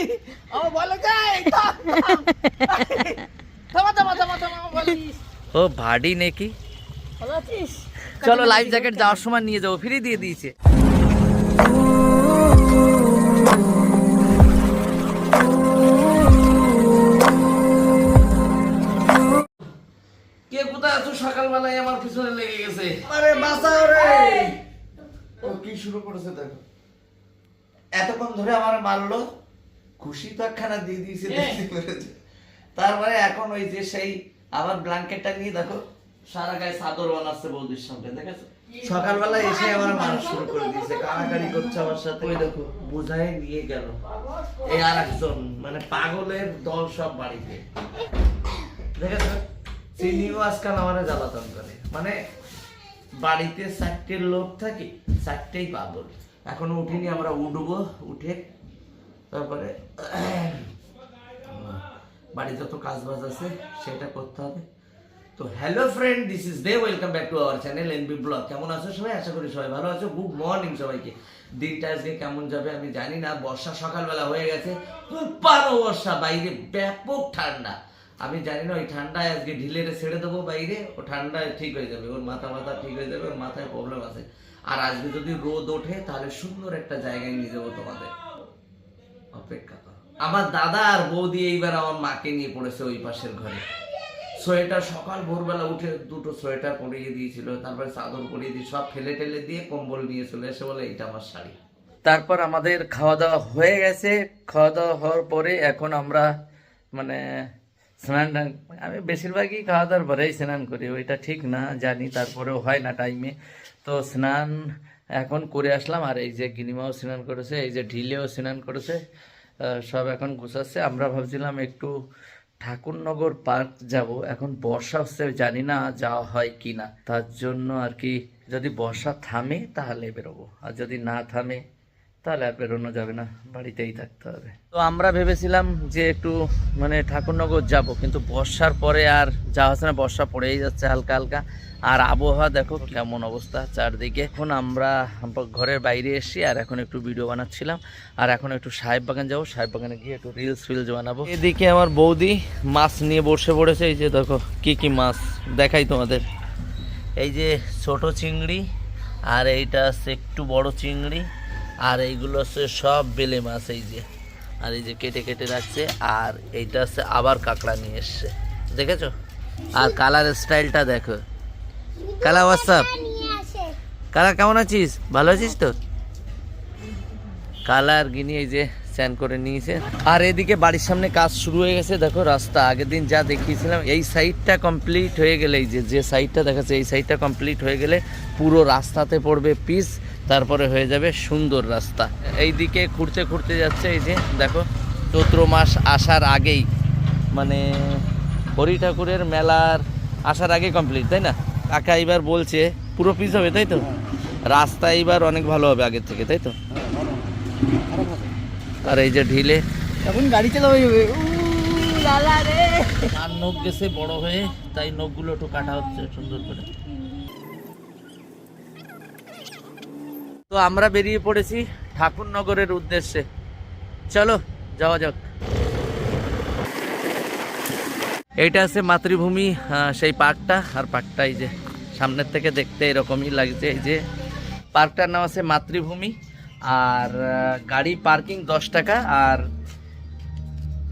ও ভাডি নাকি? চলো life jacket যাওয়ার সময় নিয়ে যাব ফ্রি দিয়ে দিয়েছে। কে কোথায় আছো? সকালবেলায় আমার পিছনে লেগে গেছে। আরে বাঁচাও রে। ও কি শুরু করেছে দেখো। এতক্ষণ ধরে আমার মারলো। খুশি তো একখানা দিয়ে দিয়েছে তারপরে এখন ওই যে সেই আবার ব্ল্যাঙ্কেটটা নিয়ে দেখো সারা গায়ে চাদর বানাচ্ছে বৌদির সামনে দেখেছ? সকালবেলা এসে আমার মারা শুরু করে দিয়েছে কানাকানি করছে আমার সাথে। ওই দেখো। বোঝাই নিয়ে গেল। এই আর একজন মানে পাগলের দল সব বাড়িতে। দেখেছ? চিনিও আজকাল আমার জ্বালাতন করে। মানে বাড়িতে চারটে লোক থাকে চারটেই পাগল। এখনও উঠিনি আমরা উঠবো উঠে তারপরে বাড়ি যত কাজ বাজ আছে, সেটা করতে হবে। তো hello friend this is the welcome back to our channel NB blog কেমন আছো সবাই? আশা করি সবাই ভালো আছো। গুড মর্নিং সবাইকে। দিনটা আজকে কেমন যাবে আমি জানি না। বর্ষা সকালবেলা হয়ে গেছে। তুফানো বর্ষা, বাইরে ব্যাপক ঠান্ডা। আমি জানি না, ওই ঠান্ডায় আজকে ঢিলেরে ছেড়ে দেবো বাইরে। ও ঠান্ডায় ঠিক হয়ে যাবে। ওর মাথা মাথা ঠিক হয়ে যাবে, ওর মাথায় প্রবলেম আছে। আর আজকে যদি রোদ ওঠে, তাহলে সুন্দর একটা জায়গায় নিয়ে যাব তোমাদের। অপেক্ষা করো। আমার দাদা আর বৌদি এইবার আমার মাকে নিয়ে পড়েছে ওই পাশের ঘরে। সোয়েটার সকাল ভোরবেলা উঠে দুটো সোয়েটার পরিয়ে দিয়েছিল, তারপরে চাদর পরিয়ে দিয়ে সব ফেলে টেলে দিয়ে কম্বল নিয়ে চলে এসে বলে, এইটা আমার শাড়ি। তারপর আমাদের খাওয়া দাওয়া হয়ে গেছে। খাওয়া দাওয়া হওয়ার পরে এখন আমরা মানে স্নান টান- আমি বেশিরভাগই খাওয়া দাওয়ার পরেই স্নান করি, ওইটা ঠিক না, জানি তারপরেও হয় না টাইমে তো স্নান এখন করে আসলাম, আর এই যে গিনিমাও স্নান করেছে, এই যে ঢিলেও স্নান করেছে সব এখন গুছাচ্ছে। আমরা ভাবছিলাম একটু ঠাকুরনগর পার্ক যাব। এখন বর্ষা হচ্ছে, জানি না যাওয়া হয় কি না। তার জন্য আর কি, যদি বর্ষা থামে তাহলে বেরোবো, আর যদি না থামে তাহলে আর বেরোনো যাবে না বাড়িতেই থাকতে হবে। তো আমরা ভেবেছিলাম যে একটু মানে ঠাকুরনগর যাব কিন্তু বর্ষার পরে আর যাওয়া হচ্ছে না বর্ষা পড়েই যাচ্ছে হালকা হালকা। আর আবহাওয়া দেখো কেমন অবস্থা চারদিকে। এখন আমরা ঘরের বাইরে এসেছি আর এখন একটু ভিডিও বানাচ্ছিলাম। আর এখন একটু সাহেব বাগান যাব সাহেব বাগানে গিয়ে একটু রিলস ফিলস বানাবো। এদিকে আমার বৌদি মাছ নিয়ে বসে পড়েছে এই যে দেখো কি কি মাছ দেখাই তোমাদের। এই যে ছোট চিংড়ি আর এইটা হচ্ছে একটু বড় চিংড়ি। আর এইগুলো হচ্ছে সব বেলে মাছ, এই যে। আর এই যে কেটে কেটে রাখছে, আর এইটা হচ্ছে আবার কাঁকড়া নিয়ে এসছে। দেখেছ? আর কালার স্টাইলটা দেখো। কালা হোয়াটসঅ্যাপ কালা, কেমন আছিস? ভালো আছিস তো? কালার গিনি এই যে স্যান করে নিয়েছে। আর এদিকে বাড়ির সামনে কাজ শুরু হয়ে গেছে, দেখো রাস্তা। আগের দিন যা দেখিয়েছিলাম, এই সাইডটা কমপ্লিট হয়ে গেলে, এই যে যে সাইডটা দেখাচ্ছে, এই সাইডটা কমপ্লিট হয়ে গেলে পুরো রাস্তাতে পড়বে পিস তারপরে হয়ে যাবে সুন্দর রাস্তা। এই দিকে ঘুরতে ঘুরতে যাচ্ছে এই যে দেখো চৈত্র মাস আসার আগেই মানে হরি ঠাকুরের মেলার আসার আগে কমপ্লিট তাই না? কাকা এবার বলছে পুরো পিস হবে তাই তো? রাস্তা এবার অনেক ভালো হবে আগের থেকে তাই তো? আর এই যে ঢিলে। এখন গাড়ি চালাবো আর নখ গেছে বড় হয়ে তাই নখগুলো একটু কাটা হচ্ছে সুন্দর করে। তো আমরা বেরিয়ে পড়েছি ঠাকুরনগরের উদ্দেশ্যে। চলো, যাওয়া যাক। এইটা আছে মাতৃভূমি সেই পার্কটা। আর পার্কটা এই যে, সামনের থেকে দেখতে এরকমই লাগছে। এই যে, পার্কটার নাম আছে মাতৃভূমি। আর গাড়ি পার্কিং দশ টাকা, আর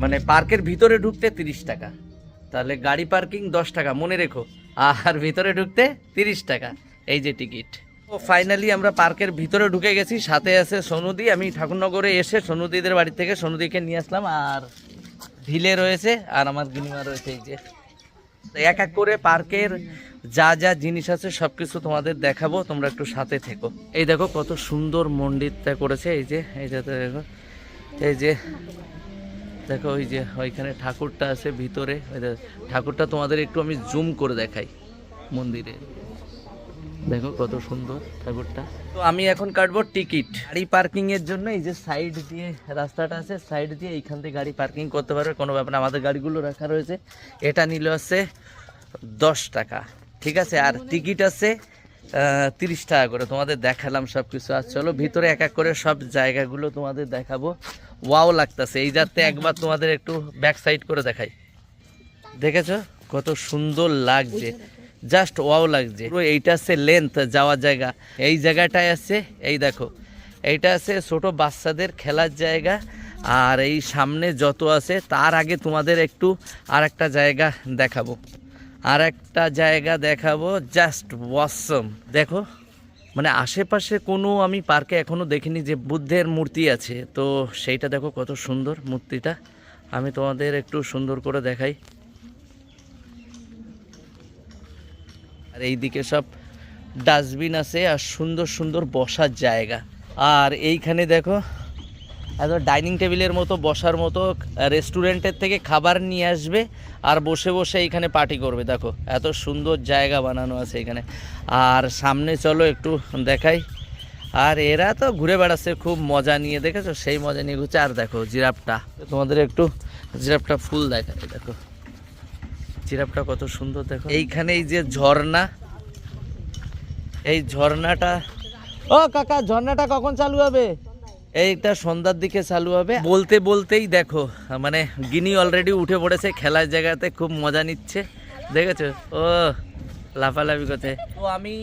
মানে পার্কের ভিতরে ঢুকতে তিরিশ টাকা। তাহলে গাড়ি পার্কিং দশ টাকা, মনে রেখো। আর ভিতরে ঢুকতে তিরিশ টাকা। এই যে টিকিট। ফাইনালি আমরা পার্কের ভিতরে ঢুকে গেছি, সাথে আছে সোনুদি। আমি ঠাকুরনগরে এসে সোনুদিদের বাড়ি থেকে সোনুদিকে নিয়ে আসলাম, আর ভিলে রয়েছে, আর আমার গিনিমা রয়েছে এই যে। এক এক করে পার্কের যা যা জিনিস আছে সব কিছু তোমাদের দেখাবো, তোমরা একটু সাথে থেকো। এই দেখো কত সুন্দর মন্দিরটা করেছে, এই যে এই যে দেখো, এই যে, দেখো ওই যে, ওইখানে ঠাকুরটা আছে ভিতরে ঠাকুরটা তোমাদের একটু আমি জুম করে দেখাই মন্দিরে। দেখো কত সুন্দর ঠাকুরটা তো আমি এখন কাটবো টিকিট। গাড়ি পার্কিং এর জন্য এই যে সাইড দিয়ে রাস্তাটা আছে, সাইড দিয়ে এইখান থেকে গাড়ি পার্কিং করতে পারবে, কোনো ব্যাপার না। আমাদের গাড়িগুলো রাখা রয়েছে। এটা নিল আছে দশ টাকা। ঠিক আছে, আর টিকিট আছে তিরিশ টাকা করে। তোমাদের দেখালাম সব কিছু আর চলো ভিতরে এক এক করে সব জায়গাগুলো তোমাদের দেখাবো। ওয়াও লাগতেছে। এই যাতে একবার তোমাদের একটু ব্যাক সাইড করে দেখাই। দেখেছ? কত সুন্দর লাগছে। জাস্ট ওয়াও লাগছে। পুরো এইটা আছে লেন্থ যাওয়ার জায়গা। এই জায়গাটায় আছে, এই দেখো। এইটা আছে ছোট বাচ্চাদের খেলার জায়গা। আর এই সামনে যত আছে, তার আগে তোমাদের একটু আর একটা জায়গা দেখাবো। আর একটা জায়গা দেখাবো জাস্ট ওয়াসম দেখো মানে আশেপাশে কোনো আমি পার্কে এখনও দেখিনি যে বুদ্ধের মূর্তি আছে। তো সেইটা দেখো কত সুন্দর মূর্তিটা। আমি তোমাদের একটু সুন্দর করে দেখাই। আর এইদিকে সব ডাস্টবিন আছে আর সুন্দর সুন্দর বসার জায়গা। আর এইখানে দেখো, এত ডাইনিং টেবিলের মতো বসার মতো রেস্টুরেন্টের থেকে খাবার নিয়ে আসবে আর বসে বসে এইখানে পার্টি করবে। দেখো, এত সুন্দর জায়গা বানানো আছে এখানে। আর সামনে চলো একটু দেখাই। আর এরা তো ঘুরে বেড়াচ্ছে, খুব মজা নিয়ে, দেখেছ? সেই মজা নিয়ে ঘুরছে। আর দেখো, জিরাফটা। তোমাদের একটু জিরাফটা ফুল দেখায় দেখো। জিরাফটা কত সুন্দর দেখো। এইখানে এই যে ঝর্ণা এই ঝর্ণাটা ও কাকা ঝর্ণাটা কখন চালু হবে? এইটা সন্ধ্যার দিকে চালু হবে। বলতে বলতেই দেখো মানে গিনি অলরেডি উঠে পড়েছে খেলার জায়গাতে খুব মজা নিচ্ছে। দেখেছ? ও লাফালাফি করছে। তো আমি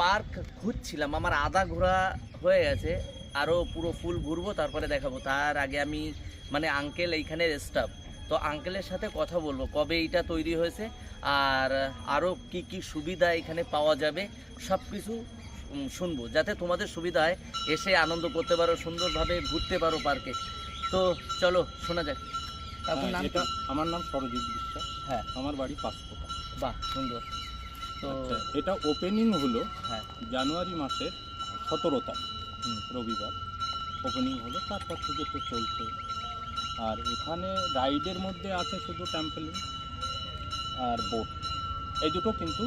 পার্ক ঘুরছিলাম আমার আধা ঘোরা হয়ে গেছে আরও পুরো ফুল ঘুরবো তারপরে দেখাবো। তার আগে আমি মানে আঙ্কেল এইখানের স্টাফ তো আঙ্কেলের সাথে কথা বলব কবে এইটা তৈরি হয়েছে আর আরও কি কি সুবিধা এখানে পাওয়া যাবে সব কিছু শুনব যাতে তোমাদের সুবিধা হয় এসে আনন্দ করতে পারো সুন্দরভাবে ঘুরতে পারো পার্কে তো চলো শোনা যাক। নাম হ্যাঁ, এটা? আমার নাম সরজিৎ বিশ্বাস। হ্যাঁ। আমার বাড়ি পাঁচপোতা বাহ সুন্দর। তো আচ্ছা, এটা ওপেনিং হলো হ্যাঁ। জানুয়ারি মাসের সতেরো তারিখ রবিবার। ওপেনিং হলো তারপর থেকে তো চলছে। আর এখানে রাইডের মধ্যে আছে শুধু ট্যাম্পেলিং আর বোট এই দুটো কিন্তু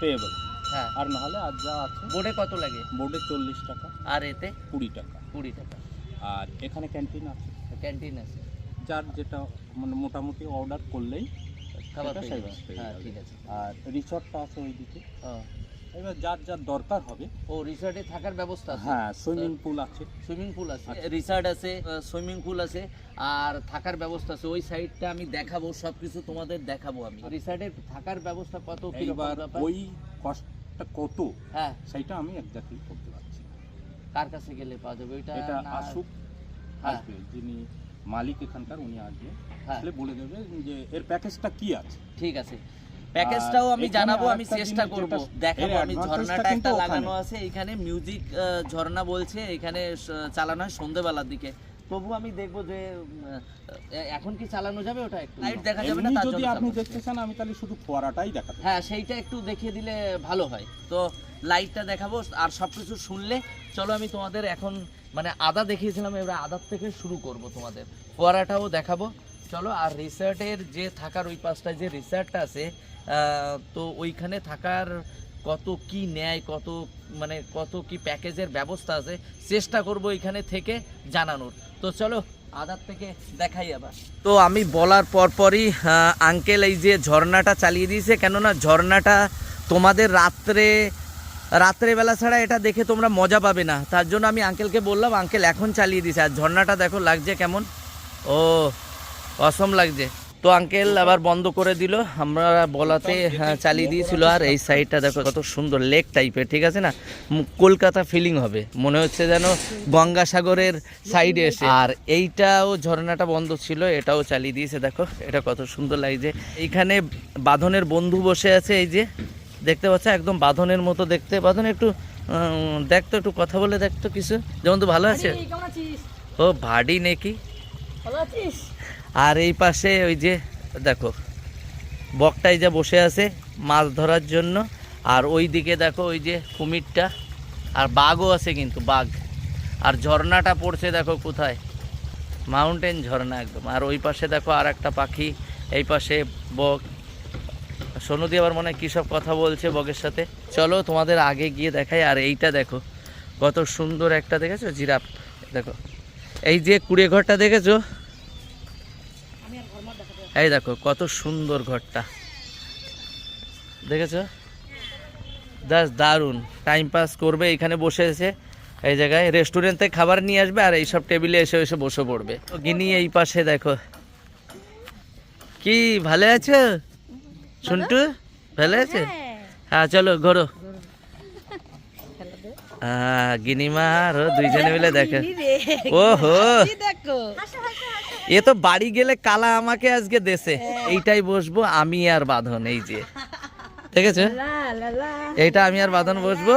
পেয়েবল হ্যাঁ। আর নাহলে আর যা আছে বোর্ডে কত লাগে? বোর্ডে চল্লিশ টাকা। আর এতে? কুড়ি টাকা। কুড়ি টাকা। আর এখানে ক্যান্টিন আছে। ক্যান্টিন আছে। যার যেটা মানে মোটামুটি অর্ডার করলেই খাবার পেয়ে যাবে। হ্যাঁ ঠিক আছে। আর রিসর্টটা আছে ওইদিকে। ও, এবার যার যার দরকার হবে ও রিসর্টে থাকার ব্যবস্থা আছে? হ্যাঁ সুইমিং পুল আছে। সুইমিং পুল আছে। রিসর্ট আছে সুইমিং পুল আছে আর থাকার ব্যবস্থা আছে। ওই সাইডটা আমি দেখাবো সবকিছু তোমাদের দেখাবো আমি। রিসর্টে থাকার ব্যবস্থা কত কি এইবার ওই কষ্টটা কত? হ্যাঁ। সেইটা আমি এক্স্যাক্টলি করতে পারছি কার কাছে গেলে পাওয়া যাবে? ওইটা এটা আসুক হ্যাঁ। আসবে। যিনি মালিক এখানকার উনি আসবে। হ্যাঁ। আসলে বলে দেবে যে এর প্যাকেজটা কি আছে? ঠিক আছে। প্যাকেজটাও আমি জানাব আমি চেষ্টা করব। দেখাবো আমি টা ঝর্ণাটা একটা লাগানো আছে এখানে মিউজিক ঝর্ণা বলছে এখানে চালানো হয় সন্ধ্যেবেলার দিকে। তবু আমি দেখব যে এখন কি চালানো যাবে ওটা একটু? লাইট দেখা যাবে না তার যদি আপনি দেখতে চান আমি তাহলে শুধু ফোয়ারাটাই পারি। হ্যাঁ সেইটা একটু দেখিয়ে দিলে ভালো হয়। তো লাইটটা দেখাবো আর সব কিছু শুনলে চলো আমি তোমাদের এখন মানে আদা দেখিয়েছিলাম এবার আদার থেকে শুরু করব তোমাদের। ফোয়ারাটাও দেখাবো। চলো আর রিসর্টের যে থাকার ওই পাশটায় যে রিসর্টটা আছে তো ওইখানে থাকার কত কি নেয় কত মানে কত কি প্যাকেজের ব্যবস্থা আছে, চেষ্টা করব এখানে থেকে জানানোর। তো চলো, আদার থেকে দেখাই আবার। তো আমি বলার পরপরই আঙ্কেল এই যে ঝর্ণাটা চালিয়ে দিয়েছে, কেননা ঝর্ণাটা তোমাদের রাত্রে, রাত্রেবেলা ছাড়া এটা দেখে তোমরা মজা পাবে না। তার জন্য আমি আঙ্কেলকে বললাম আঙ্কেল এখন চালিয়ে দিয়েছে। আর ঝর্ণাটা দেখো, লাগছে কেমন? ও, অসম লাগছে। তো আঙ্কেল আবার বন্ধ করে দিল। আমরা বলাতে হ্যাঁ, চালিয়ে দিয়েছিল। আর এই সাইডটা দেখো কত সুন্দর লেক টাইপের ঠিক আছে না? কলকাতা ফিলিং হবে। মনে হচ্ছে যেন গঙ্গাসাগরের সাইডে এসে। আর এইটাও ঝর্ণাটা বন্ধ ছিল এটাও চালিয়ে দিয়েছে দেখো। এটা কত সুন্দর লাগছে। এইখানে বাঁধনের বন্ধু বসে আছে এই যে দেখতে পাচ্ছ? একদম বাঁধনের মতো দেখতে। বাঁধন একটু দেখতো একটু কথা বলে দেখতো কিছু। যেমন তো ভালো আছে? ও ভাডি নাকি? ভালো আছিস? আর এই পাশে ওই যে, দেখো, বকটাই যা বসে আছে মাছ ধরার জন্য, আর ওই দিকে দেখো ওই যে কুমিরটা, আর বাঘও আছে কিন্তু, বাঘ। আর ঝর্ণাটা পড়ছে দেখো কোথায়? মাউন্টেন ঝর্ণা একদম। আর ওই পাশে দেখো আর একটা পাখি, এই পাশে বক। সোনুদি আবার মনে কী সব কথা বলছে বকের সাথে। চলো তোমাদের আগে গিয়ে দেখাই, আর এইটা দেখো, কত সুন্দর একটা দেখেছ? জিরাফ, দেখো। এই যে কুড়ে ঘরটা দেখেছ? এই দেখো কত সুন্দর ঘরটা। দেখেছ? জাস্ট দারুণ। টাইম পাস করবে এখানে বসে এসে এই জায়গায় রেস্টুরেন্ট থেকে খাবার নিয়ে আসবে আর এইসব টেবিলে এসে এসে বসে পড়বে। গিনি এই পাশে দেখো। কি ভালো আছো? শুনটু ভালো আছে? হ্যাঁ চলো ঘোরো। হ্যাঁ গিনিমা আর ও দুইজনে মিলে দেখো। ওহো। দেখো। এ তো বাড়ি গেলে কালা আমাকে আজকে দেশে এইটাই বসবো আমি আর বাঁধন এই যে। ঠিক আছে? এইটা আমি আর বাঁধন বসবো।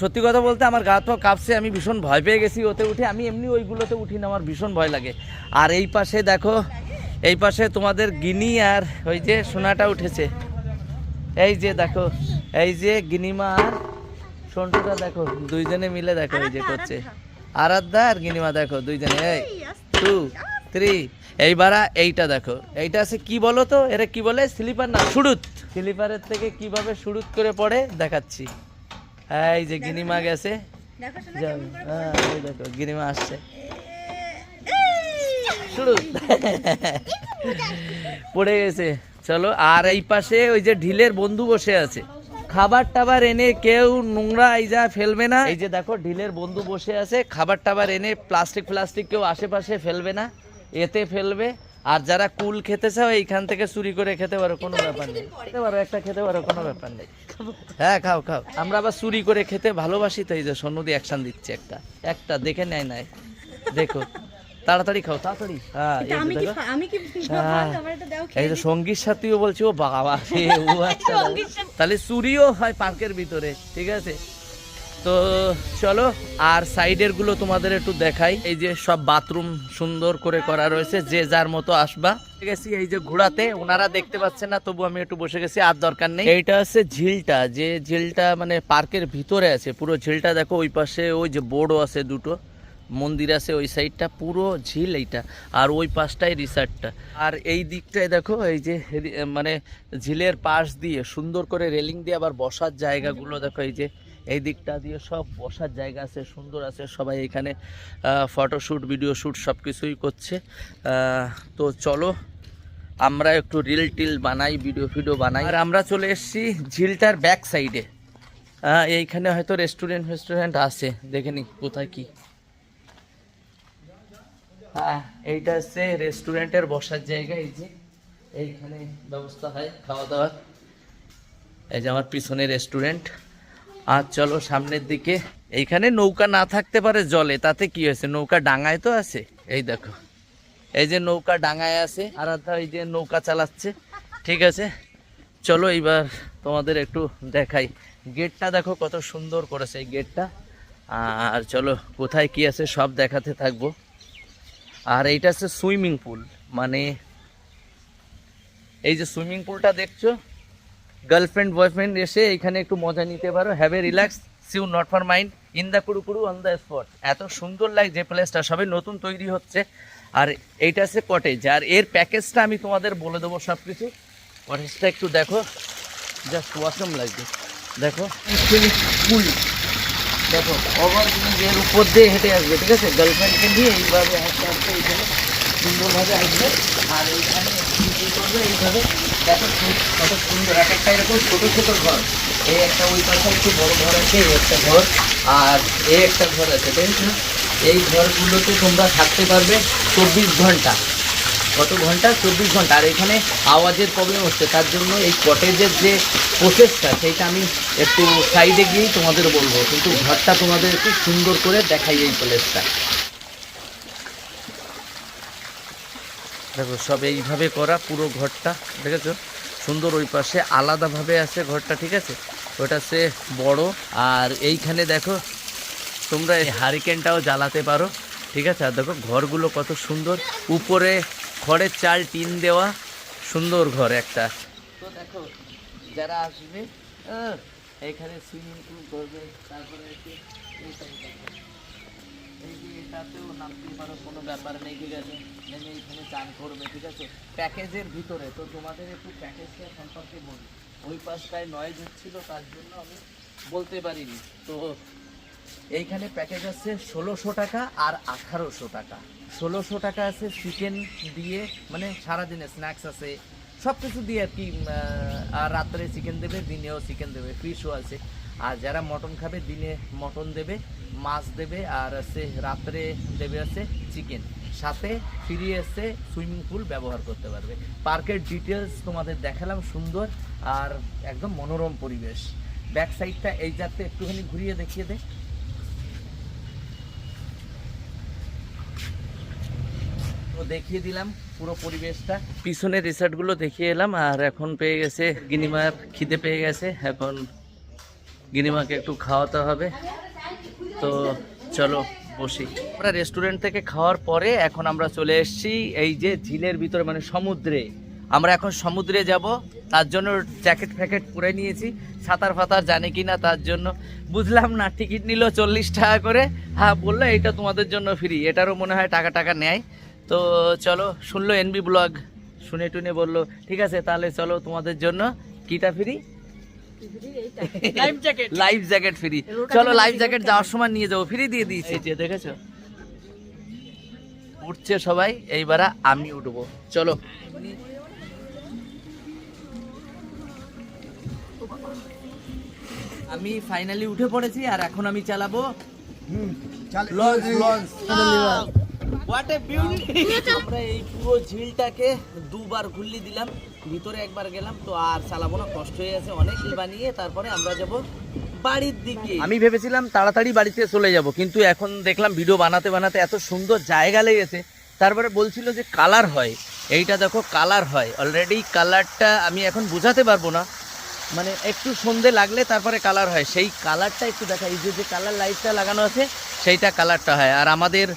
সত্যি কথা বলতে আমার গা তো কাঁপছে আমি ভীষণ ভয় পেয়ে গেছি ওতে উঠে আমি এমনি ওইগুলোতে উঠি না আমার ভীষণ ভয় লাগে। আর এই পাশে দেখো এই পাশে তোমাদের গিনি আর ওই যে সোনাটা উঠেছে এই যে দেখো এই যে গিনিমা আর সন্টুটা দেখো দুইজনে মিলে দেখো এই যে করছে আরাধ্যা আর গিনিমা দেখো দুইজনে এই টু থ্রি এইবারা এইটা দেখো এইটা আছে কি বলো তো এরা কি বলে স্লিপার না সুড়ুত স্লিপারের থেকে কীভাবে সুড়ুত করে পড়ে দেখাচ্ছি এই যে গিনিমা গেছে হ্যাঁ, দেখো গিনিমা আসছে পড়ে গেছে। চলো, আর এই পাশে ওই যে ঢিলের বন্ধু বসে আছে। খাবার টাবার এনে কেউ নোংরা এই যা ফেলবে না। এই যে দেখো, ঢিলের বন্ধু বসে আছে। খাবার টাবার এনে প্লাস্টিক প্লাস্টিক কেউ আশেপাশে ফেলবে না। এতে ফেলবে। আর যারা কুল খেতে চাও, এইখান থেকে চুরি করে খেতে পারো, কোনো ব্যাপার নেই। খেতে পারো, একটা খেতে পারো, কোনো ব্যাপার নেই। হ্যাঁ খাও খাও। আমরা আবার চুরি করে খেতে ভালোবাসি তো এই যে সন্নদি অ্যাকশন দিচ্ছে একটা। একটা, দেখে নেয় নাই। দেখো। তাড়াতাড়ি খাও তাড়াতাড়ি। হ্যাঁ এই যে আমি কি আমি কি হ্যাঁ। আমার এটা দাও এই যে সঙ্গীর সাথীও বলছে ও বাবা ও আচ্ছা তাহলে চুরিও হয় পার্কের ভিতরে ঠিক আছে? তো চলো আর সাইডেরগুলো তোমাদের একটু দেখাই। এই যে সব বাথরুম সুন্দর করে করা রয়েছে যে যার মতো আসবা। আছে এই যে ঘোড়াতে ওনারা দেখতে পাচ্ছেন না তবু আমি একটু বসে গেছি আর দরকার নেই। এইটা হচ্ছে ঝিলটা যে ঝিলটা মানে পার্কের ভিতরে আছে পুরো ঝিলটা দেখো ওই পাশে ওই যে বোর্ডও আছে দুটো। মন্দির আছে, ওই সাইডটা পুরো ঝিল এইটা, আর ওই পাশটাই রিসার্টটা। আর এই দিকটায় দেখো, এই যে মানে ঝিলের পাশ দিয়ে সুন্দর করে রেলিং দিয়ে আবার বসার জায়গাগুলো দেখো, এই যে এই দিকটা দিয়ে সব বসার জায়গা আছে, সুন্দর আছে, সবাই এখানে ফটোশ্যুট ভিডিও শ্যুট সব কিছুই করছে। তো চলো, আমরা একটু রিল টিল বানাই, ভিডিও ফিডিও বানাই। আর আমরা চলে এসেছি ঝিলটার ব্যাক সাইডে। এইখানে হয়তো রেস্টুরেন্ট, ফেস্টুরেন্ট আছে, দেখে নি কোথায় কি। এইটা হচ্ছে রেস্টুরেন্টের বসার জায়গা, এই যে। এইখানে ব্যবস্থা হয়, খাওয়া দাওয়ার। এই যে আমার পিছনে রেস্টুরেন্ট আর চলো সামনের দিকে। এইখানে নৌকা না থাকতে পারে জলে, তাতে কি হয়েছে? নৌকা ডাঙায় তো আছে? এই দেখো। এই যে নৌকা ডাঙায় আছে, আর আধা এই যে নৌকা চালাচ্ছে। ঠিক আছে? চলো এইবার তোমাদের একটু দেখাই। গেটটা দেখো কত সুন্দর করেছে, এই গেটটা। আর চলো, কোথায় কি আছে সব দেখাতে থাকব। আর এইটা হচ্ছে সুইমিং পুল মানে এই যে সুইমিং পুলটা দেখছ? গার্লফ্রেন্ড, বয়ফ্রেন্ড এসে এখানে একটু মজা নিতে পারো। Have a relax see you not for mind in the কুড়ুকুড়ু on the spot এত সুন্দর লাগছে প্লেসটা, সবে নতুন তৈরি হচ্ছে। আর এইটা হচ্ছে কটেজ আর এর প্যাকেজটা আমি তোমাদের বলে দেবো সব কিছু কটেজটা একটু দেখো জাস্ট ওয়াসম লাগবে দেখো পুল। দেখো উপর দিয়ে হেঁটে আসবে, ঠিক আছে? গার্লফ্রেন্ডকে নিয়ে এইভাবে সুন্দরভাবে আর এইখানে এইভাবে সুন্দর। এক একটা এরকম ছোটো ছোটো ঘর। এই একটা ওই বড় ঘর আছে, এই একটা ঘর। আর এই একটা ঘর আছে এই ঘরগুলোতে তোমরা থাকতে পারবে চব্বিশ ঘণ্টা। কত ঘণ্টা? চব্বিশ ঘণ্টা। আর এখানে আওয়াজের প্রবলেম হচ্ছে। তার জন্য এই কটেজের যে প্রসেসটা সেইটা আমি একটু সাইডে গিয়েই তোমাদের বলব। কিন্তু ঘরটা তোমাদের একটু সুন্দর করে দেখাই এই প্লেসটা দেখো, সব এইভাবে করা পুরো ঘরটা, দেখেছ? সুন্দর ওই পাশে আলাদাভাবে আছে ঘরটা, ঠিক আছে? ওটা সে বড়। আর এইখানে দেখো, তোমরা এই হারিকেনটাও জ্বালাতে পারো, ঠিক আছে? আর দেখো, ঘরগুলো কত সুন্দর। উপরে খড়ের চাল, টিন দেওয়া, সুন্দর ঘর একটা। তো দেখো, যারা আসবে এখানে সুইমিং পুল করবে, তারপরে এটাতেও নামতে পারো, কোনো ব্যাপার নেই, ঠিক আছে? নেমে এখানে চান করবে, ঠিক আছে? প্যাকেজের ভিতরে, তো তোমাদের একটু প্যাকেজটা সম্পর্কে বলি। ওই পাশটায় নয়েজ হচ্ছিল, তার জন্য আমি বলতে পারিনি। তো এইখানে প্যাকেজ আছে ষোলোশো টাকা আর আঠারোশো টাকা। ষোলোশো টাকা আছে চিকেন দিয়ে মানে সারাদিনে স্ন্যাক্স আছে। সব কিছু দিয়ে আর কি আর রাত্রে চিকেন দেবে, দিনেও চিকেন দেবে ফিশও আছে। আর যারা মটন খাবে, দিনে মটন দেবে, মাছ দেবে, আর আছে রাত্রে দেবে আছে চিকেন সাথে ফ্রি এসে সুইমিং পুল ব্যবহার করতে পারবে। পার্কের ডিটেলস তোমাদের দেখালাম, সুন্দর আর একদম মনোরম পরিবেশ। ব্যাক সাইডটা এই যাতে একটুখানি ঘুরিয়ে দেখিয়ে দে। তো দেখিয়ে দিলাম পুরো পরিবেশটা। পিছনের রিসর্টগুলো দেখিয়ে এলাম, আর এখন পেয়ে গেছে গিনিমার, খিদে পেয়ে গেছে। এখন গিনিমাকে একটু খাওয়াতে হবে। তো চলো বসি। আমরা রেস্টুরেন্ট থেকে খাওয়ার পরে এখন আমরা চলে এসেছি এই যে ঝিলের ভিতরে মানে সমুদ্রে। আমরা এখন সমুদ্রে যাব, তার জন্য জ্যাকেট ফ্যাকেট পরে নিয়েছি। সাঁতার ফাতার জানে কি না তার জন্য। বুঝলাম না, টিকিট নিল চল্লিশ টাকা করে। হ্যাঁ বলল এটা তোমাদের জন্য ফ্রি এটারও মনে হয় টাকা টাকা নেয়। তো চলো শুনলো এনবি ব্লগ শুনে টুনে বলল ঠিক আছে তাহলে চলো তোমাদের জন্য কিটা free? Life jacket life jacket free চলো লাইফ জ্যাকেট যাওয়ার সময় নিয়ে যাব ফ্রি দিয়ে দিয়েছি। যে দেখেছ? উঠছে সবাই এইবার আমি উঠবো। চলো। আমি ফাইনালি উঠে পড়েছি আর এখন আমি চালাবো লঞ্চ। লঞ্চ। আমরা এই পুরো ঝিলটাকে দুবার দিলাম, ভিতরে একবার গেলাম, তো আর চালাবো না, কষ্ট হয়ে অনেক বানিয়ে তারপরে আমরা যাব বাড়ির দিকে। আমি ভেবেছিলাম তাড়াতাড়ি বাড়িতে চলে যাব, কিন্তু এখন দেখলাম ভিডিও বানাতে বানাতে এত সুন্দর জায়গা লেগেছে, তারপরে বলছিল যে কালার হয়, এইটা দেখো কালার হয় অলরেডি কালারটা আমি এখন বোঝাতে পারব না মানে একটু সন্ধে লাগলে তারপরে কালার হয়, সেই কালারটা একটু দেখা, এই যে যে কালার লাইটটা লাগানো আছে, সেইটা কালারটা হয়, আর আমাদের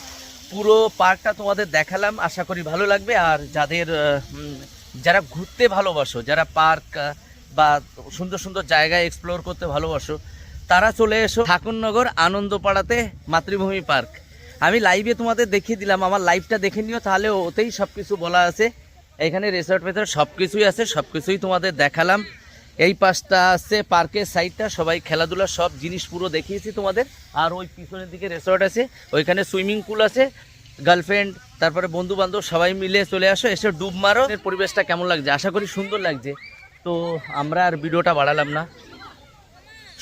পুরো পার্কটা তোমাদের দেখালাম, আশা করি ভালো লাগবে। আর যাদের যারা ঘুরতে ভালোবাসো, যারা পার্ক বা সুন্দর সুন্দর জায়গায় এক্সপ্লোর করতে ভালোবাসো, তারা চলে এসো ঠাকুরনগর আনন্দপাড়াতে মাতৃভূমি পার্ক। আমি লাইভে তোমাদের দেখিয়ে দিলাম, আমার লাইভটা দেখে নিও, তাহলে ওতেই সব কিছু বলা আছে। এখানে রিসর্ট ফেসর্ট সব কিছুই আছে সব কিছুই তোমাদের দেখালাম। এই পাশটা আছে, পার্কের সাইডটা সবাই খেলাধুলা সব জিনিস পুরো দেখিয়েছি তোমাদের। আর ওই পিছনের দিকে রিসর্ট আছে, ওইখানে সুইমিং পুল আছে গার্লফ্রেন্ড তারপরে বন্ধু বান্ধব সবাই মিলে চলে আসো, এসে ডুব মারো। এর পরিবেশটা কেমন লাগছে? আশা করি সুন্দর লাগছে। তো আমরা আর ভিডিওটা বাড়ালাম না।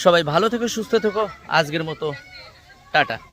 সবাই ভালো থেকো, সুস্থ থেকো। আজকের মতো, টাটা।